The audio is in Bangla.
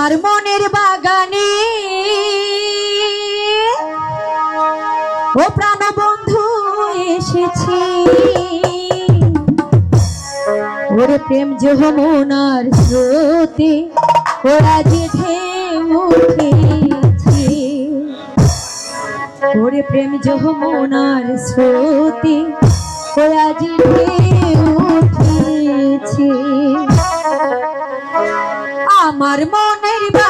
আমার মনের বাগানে। ও প্রাণ বন্ধু এসেছি। ওরে প্রেম যমুনার স্রোতে ওরা যে উঠেছি। ওরে প্রেম যমুনার স্রোতে ওরা যে মনের বাড়ি